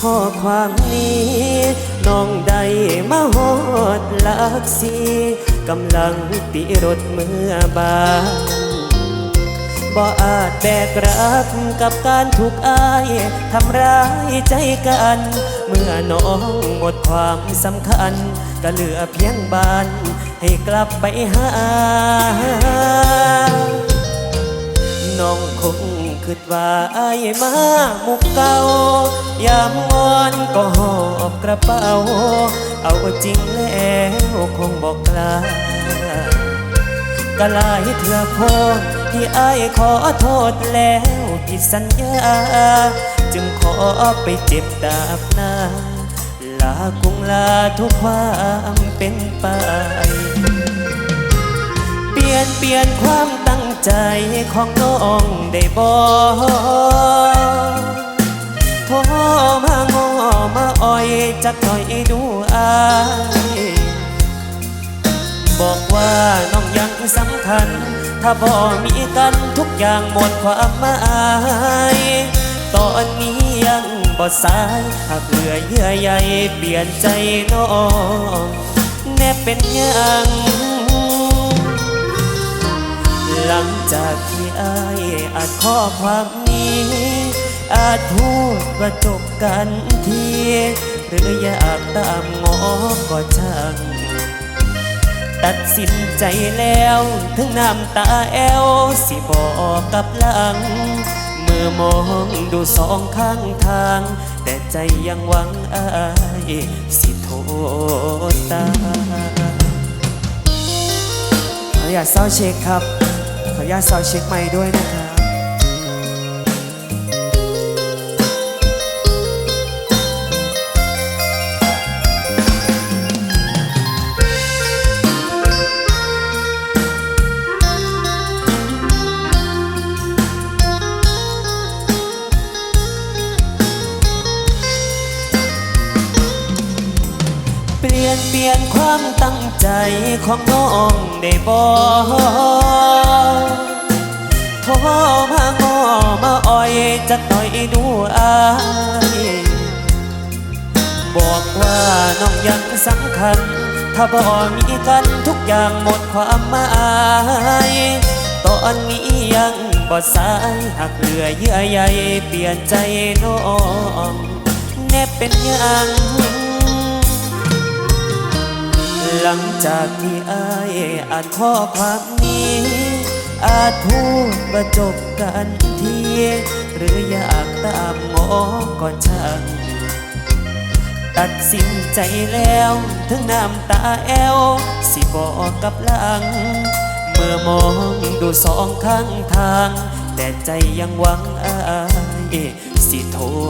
ข้อความนี้ น้องได้มาหอดหลักสีกำลังติรถเมื่อบานบ่อาจแบกรับกับการถูกอายทำร้ายใจกัน เมื่อน้องหมดความสำคัญ ก็เหลือเพียงบ้าน ให้กลับไปหา น้องคง คิดว่าอายมามุกเก่ายามงอนก็หอบกระเป๋า เอาจริงแล้วคงบอกกล้าก็ลายเถื่อโพดที่ไอายขอโทษแล้วผิดสัญญา จึงขอไปเจ็บดาบหน้า ลากุงลาทุกความเป็นไป เปลี่ยนเปลี่ยนความตั้ง ใจของน้องได้บอกโทรมางอมาอ่อยจักหน่อยดูอายบอกว่าน้องยังสำคัญ ถ้าบ่มีกันทุกอย่างหมดความหมายตอนนี้ยังบ่สายหากเหลือเยื่อใยเปลี่ยนใจน้องแน่เป็นยัง หลังจากที่อายอานข้อความนี้ อาจพูดว่าจบกันทีหรืออยากตามงอก็ช่าง ตัดสินใจแล้วถึงน้ำตาแอวสิบอกกับหลัง เมื่อมองดูสองข้างทาง แต่ใจยังหวังอายสิโทษตามขออนุญาตเศร้าเช็คครับ ญาตเศร้าเช็คใหม่ด้วยนะครับ เปลี่ยนเปลี่ยนความตั้งใจของน้องได้บอกโทรมางอมาอ่อยจะต่อยดูอายบอกว่าน้องยังสำคัญ ถ้าบ่มีกันทุกอย่างหมดความหมายตอนนี้ยังบ่สายหากเหลือเยื่อใยเปลี่ยนใจน้องแน่เป็นยัง หลังจากที่อายอ่านข้อความนี้ อาจพูดว่าจบกันที หรืออยากตามงอก็ช่างตัดสินใจแล้วถึงน้ำตาแอว สิบอกกับหลัง เมื่อมองดูสองข้างทาง แต่ใจยังหวังอายสิโทษตาม